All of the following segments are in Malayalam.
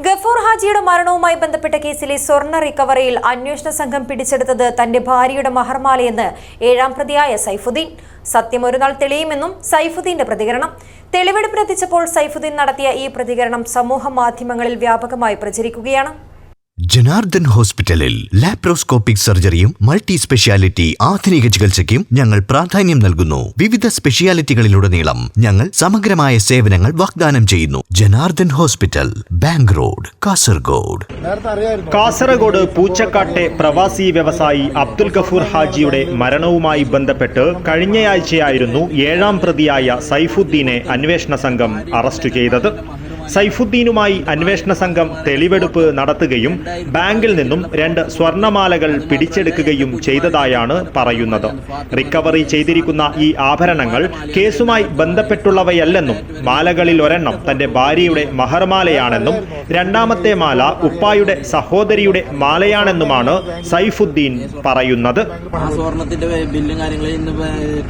ഗഫൂർ ഹാജിയുടെ മരണവുമായി ബന്ധപ്പെട്ട കേസിലെ സ്വർണ റിക്കവറിയിൽ അന്വേഷണ സംഘം പിടിച്ചെടുത്തത് തന്റെ ഭാര്യയുടെ മഹർമാലയെന്ന് ഏഴാം പ്രതിയായ സൈഫുദ്ദീൻ. സത്യം ഒരു നാൾ തെളിയുമെന്നും സൈഫുദ്ദീന്റെ പ്രതികരണം. തെളിവെടുപ്പിനെത്തിച്ചപ്പോൾ സൈഫുദ്ദീൻ നടത്തിയ ഈ പ്രതികരണം സമൂഹ മാധ്യമങ്ങളിൽ വ്യാപകമായി പ്രചരിക്കുകയാണ്. ജനാർദ്ദൻ ഹോസ്പിറ്റലിൽ ലാപ്രോസ്കോപ്പിക് സർജറിയും മൾട്ടി സ്പെഷ്യാലിറ്റി ആധുനിക ചികിത്സയ്ക്കും ഞങ്ങൾ പ്രാധാന്യം നൽകുന്നു. വിവിധ സ്പെഷ്യാലിറ്റികളിലുടനീളം ഞങ്ങൾ സമഗ്രമായ സേവനങ്ങൾ വാഗ്ദാനം ചെയ്യുന്നു. Janardhan hospital bank road Kasaragod. Kasaragod പൂച്ചക്കാട്ടെ പ്രവാസി വ്യവസായി അബ്ദുൽ ഗഫൂർ ഹാജിയുടെ മരണവുമായി ബന്ധപ്പെട്ട് കഴിഞ്ഞയാഴ്ചയായിരുന്നു ഏഴാം പ്രതിയായ സൈഫുദ്ദീനെ അന്വേഷണ സംഘം അറസ്റ്റ് ചെയ്തത്. സൈഫുദ്ദീനുമായി അന്വേഷണ സംഘം തെളിവെടുപ്പ് നടത്തുകയും ബാങ്കിൽ നിന്നും രണ്ട് സ്വർണമാലകൾ പിടിച്ചെടുക്കുകയും ചെയ്തതായാണ് പറയുന്നത്. റിക്കവറി ചെയ്തിരിക്കുന്ന ഈ ആഭരണങ്ങൾ കേസുമായി ബന്ധപ്പെട്ടുള്ളവയല്ലെന്നും മാലകളിൽ ഒരെണ്ണം തന്റെ ഭാര്യയുടെ മഹർമാലയാണെന്നും രണ്ടാമത്തെ മാല ഉപ്പായുടെ സഹോദരിയുടെ മാലയാണെന്നുമാണ് സൈഫുദ്ദീൻ പറയുന്നത്. ബില്ലും കാര്യങ്ങളും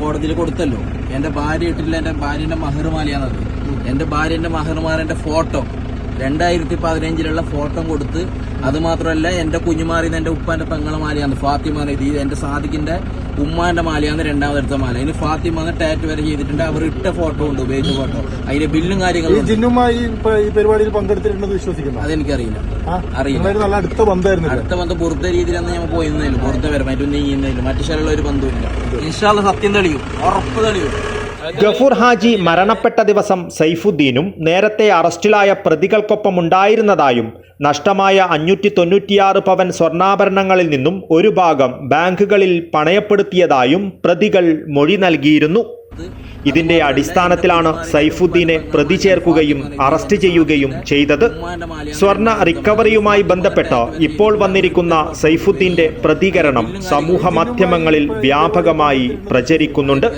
കോടതിയിൽ കൊടുത്തല്ലോ. എന്റെ ഭാര്യ ഇട്ടില്ല എന്റെ ഭാര്യയുടെ മഹർമാലയാണത്. എന്റെ ഭാര്യന്റെ മഹർമാരന്റെ ഫോട്ടോ രണ്ടായിരത്തി പതിനഞ്ചിലുള്ള ഫോട്ടോ കൊടുത്ത് അത് മാത്രമല്ല എന്റെ കുഞ്ഞുമാറിന്ന് എന്റെ ഉപ്പാന്റെ പെങ്ങളെ മാലയാണ് ഫാത്തിമ ഇത് എന്റെ സാദിഖിന്റെ ഉമ്മാന്റെ മാലയാണ് രണ്ടാമതെടുത്ത മാല. അതിന് ഫാത്തിമ ടാറ്റ് വരെ ചെയ്തിട്ടുണ്ട്. അവർ ഇട്ട ഫോട്ടോ ഉണ്ട് ഉപയോഗിച്ച ഫോട്ടോ. അതിന്റെ ബില്ലും കാര്യങ്ങളും. ജിന്നുമായി ഈ പരിപാടിയിൽ പങ്കെടുത്തിട്ടുണ്ടെന്ന് വിശ്വസിക്കുന്നു. അതെനിക്കറിയില്ല. അറിയില്ല. നല്ല അടുത്ത ബന്ധമായിരുന്നു അടുത്ത ബന്ധം പുറത്തെ രീതിയിലാണ് ഞാൻ പോയിരുന്നില്ല പുറത്തെ വരും മറ്റൊന്നും ചെയ്യുന്നതിലും മറ്റു ശരിയുള്ള ഒരു ബന്ധമില്ല ഇൻഷാല്ല സത്യം തെളിയും. ഉറപ്പ് തെളിയും. ഗഫൂർ ഹാജി മരണപ്പെട്ട ദിവസം സൈഫുദ്ദീനും നേരത്തെ അറസ്റ്റിലായ പ്രതികൾക്കൊപ്പം ഉണ്ടായിരുന്നതായും നഷ്ടമായ അഞ്ഞൂറ്റി തൊണ്ണൂറ്റിയാറ് പവൻ സ്വർണാഭരണങ്ങളിൽ നിന്നും ഒരു ഭാഗം ബാങ്കുകളിൽ പണയപ്പെടുത്തിയതായും പ്രതികൾ മൊഴി നൽകിയിരുന്നു. ഇതിന്റെ അടിസ്ഥാനത്തിലാണ് സൈഫുദ്ദീനെ പ്രതി ചേർക്കുകയും അറസ്റ്റ് ചെയ്യുകയും ചെയ്തത്. സ്വർണ റിക്കവറിയുമായി ബന്ധപ്പെട്ട് ഇപ്പോൾ വന്നിരിക്കുന്ന സൈഫുദ്ദീന്റെ പ്രതികരണം സമൂഹ മാധ്യമങ്ങളിൽ വ്യാപകമായി പ്രചരിക്കുന്നുണ്ട്.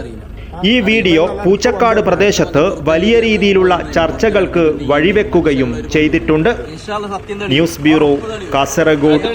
ഈ വീഡിയോ പൂച്ചക്കാട് പ്രദേശത്ത് വലിയ രീതിയിലുള്ള ചർച്ചകൾക്ക് വഴിവെക്കുകയും ചെയ്തിട്ടുണ്ട്. News bureau Kasaragod.